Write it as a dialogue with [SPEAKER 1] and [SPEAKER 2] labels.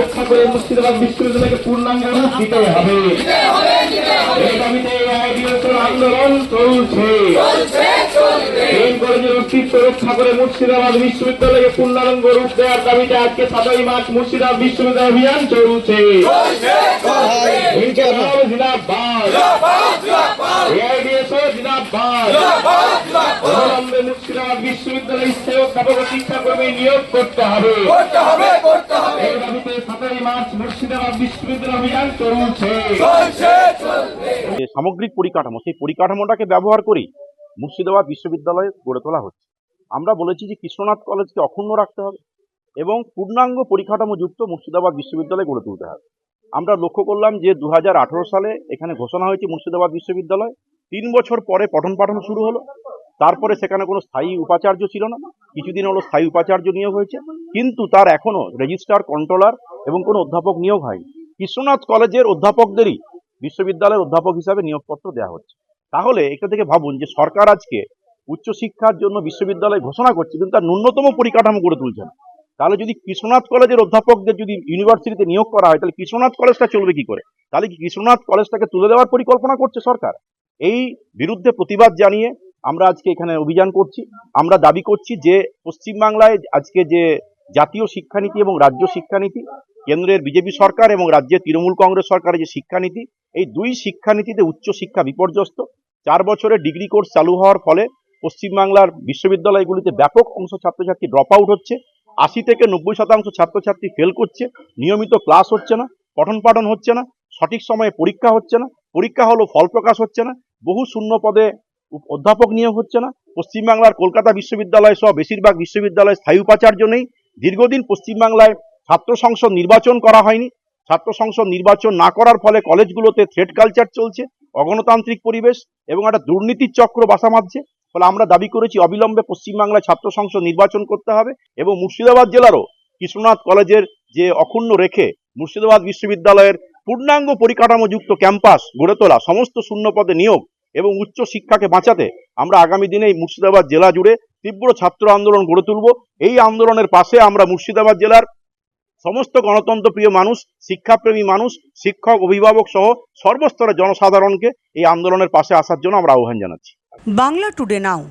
[SPEAKER 1] রক্ষা করে মুর্শিদাবাদ বিশ্ববিদ্যালয়কে পূর্ণাঙ্গ দিতে হবে? আন্দোলন এই করে মুর্শিদাবাদ বিশ্ববিদ্যালয়কে পূর্ণাঙ্গ রূপ দেওয়ার দাবিতে আজকে সাতই মার্চ মুর্শিদাবাদ বিশ্ববিদ্যালয় অভিযান চলছে। জিন্দাবাদ। এআইডিএসও জিন্দাবাদ। অবিলম্বে মুর্শিদাবাদ বিশ্ববিদ্যালয় স্থায়ী অধ্যাপক শিক্ষাকর্মী নিয়োগ করতে হবে। মার্চ মুর্শিদাবাদ বিশ্ববিদ্যালয় অভিযান চলছে।
[SPEAKER 2] চলছে চলবে।
[SPEAKER 3] যে সামগ্রিক পরিকাঠামো সেই পরিকাঠামোটাকে ব্যবহার করেই মুর্শিদাবাদ বিশ্ববিদ্যালয়ে গড়ে তোলা হচ্ছে। আমরা বলেছি যে কৃষ্ণনাথ কলেজকে অক্ষুণ্ণ রাখতে হবে এবং পূর্ণাঙ্গ পরিকাঠামো যুক্ত মুর্শিদাবাদ বিশ্ববিদ্যালয় গড়ে তুলতে হবে। আমরা লক্ষ্য করলাম যে দু হাজার আঠারো সালে এখানে ঘোষণা হয়েছে মুর্শিদাবাদ বিশ্ববিদ্যালয়। তিন বছর পরে পঠন পাঠন শুরু হলো। তারপরে সেখানে কোনো স্থায়ী উপাচার্য ছিল না। কিছুদিন হলো স্থায়ী উপাচার্য নিয়োগ হয়েছে। কিন্তু তার এখনও রেজিস্ট্রার কন্ট্রোলার এবং কোনো অধ্যাপক নিয়োগ হয়নি। কৃষ্ণনাথ কলেজের অধ্যাপকদেরই বিশ্ববিদ্যালয়ের অধ্যাপক হিসাবে নিয়োগপত্র দেওয়া হচ্ছে। তাহলে এটা থেকে ভাবুন যে সরকার আজকে উচ্চশিক্ষার জন্য বিশ্ববিদ্যালয় ঘোষণা করছে, কিন্তু তার ন্যূনতম পরিকাঠামো গড়ে তুলছে না। তাহলে যদি কৃষ্ণনাথ কলেজের অধ্যাপকদের যদি ইউনিভার্সিটিতে নিয়োগ করা হয়, তাহলে কৃষ্ণনাথ কলেজটা চলবে কি করে? তাহলে কি কৃষ্ণনাথ কলেজটাকে তুলে দেওয়ার পরিকল্পনা করছে সরকার? এই বিরুদ্ধে প্রতিবাদ জানিয়ে আমরা আজকে এখানে অভিযান করছি। আমরা দাবি করছি যে পশ্চিমবাংলায় আজকে যে জাতীয় শিক্ষানীতি এবং রাজ্য শিক্ষানীতি, কেন্দ্রের বিজেপি সরকার এবং রাজ্যের তৃণমূল কংগ্রেস সরকারের যে শিক্ষানীতি, এই দুই শিক্ষানীতিতে উচ্চ শিক্ষা বিপর্যস্ত। চার বছরে ডিগ্রি কোর্স চালু হওয়ার ফলে পশ্চিমবাংলার বিশ্ববিদ্যালয়গুলিতে ব্যাপক অংশ ছাত্রছাত্রী ড্রপ আউট হচ্ছে। আশি থেকে নব্বই শতাংশ ছাত্রছাত্রী ফেল করছে। নিয়মিত ক্লাস হচ্ছে না, পঠন পাঠন হচ্ছে না, সঠিক সময়ে পরীক্ষা হচ্ছে না, পরীক্ষা হলো ফল প্রকাশ হচ্ছে না, বহু শূন্য পদে অধ্যাপক নিয়োগ হচ্ছে না। পশ্চিমবাংলার কলকাতা বিশ্ববিদ্যালয় সহ বেশিরভাগ বিশ্ববিদ্যালয়ে স্থায়ী উপাচার্য নেই। দীর্ঘদিন পশ্চিমবাংলায় ছাত্র সংসদ নির্বাচন করা হয়নি। ছাত্র সংসদ নির্বাচন না করার ফলে কলেজগুলোতে থ্রেড কালচার চলছে, অগণতান্ত্রিক পরিবেশ এবং একটা দুর্নীতির চক্র বাসা বাঁধছে ফলে আমরা দাবি করেছি, অবিলম্বে পশ্চিমবাংলায় ছাত্র সংসদ নির্বাচন করতে হবে এবং মুর্শিদাবাদ জেলারও কৃষ্ণনাথ কলেজের যে অক্ষুণ্ণ রেখে মুর্শিদাবাদ বিশ্ববিদ্যালয়ের পূর্ণাঙ্গ পরিকাঠামোযুক্ত ক্যাম্পাস গড়ে তোলা, সমস্ত শূন্য পদে নিয়োগ এবং উচ্চ শিক্ষাকে বাঁচাতে আমরা আগামী দিনে মুর্শিদাবাদ জেলা জুড়ে তীব্র ছাত্র আন্দোলন গড়ে তুলব। এই আন্দোলনের পাশে আমরা মুর্শিদাবাদ জেলার সমস্ত গণতন্ত্র প্রিয় মানুষ, শিক্ষাপ্রেমী মানুষ, শিক্ষক, অভিভাবক সহ সর্বস্তরের জনসাধারণকে এই আন্দোলনের পাশে আসার জন্য আমরা আহ্বান জানাচ্ছি।
[SPEAKER 4] Bangla today now.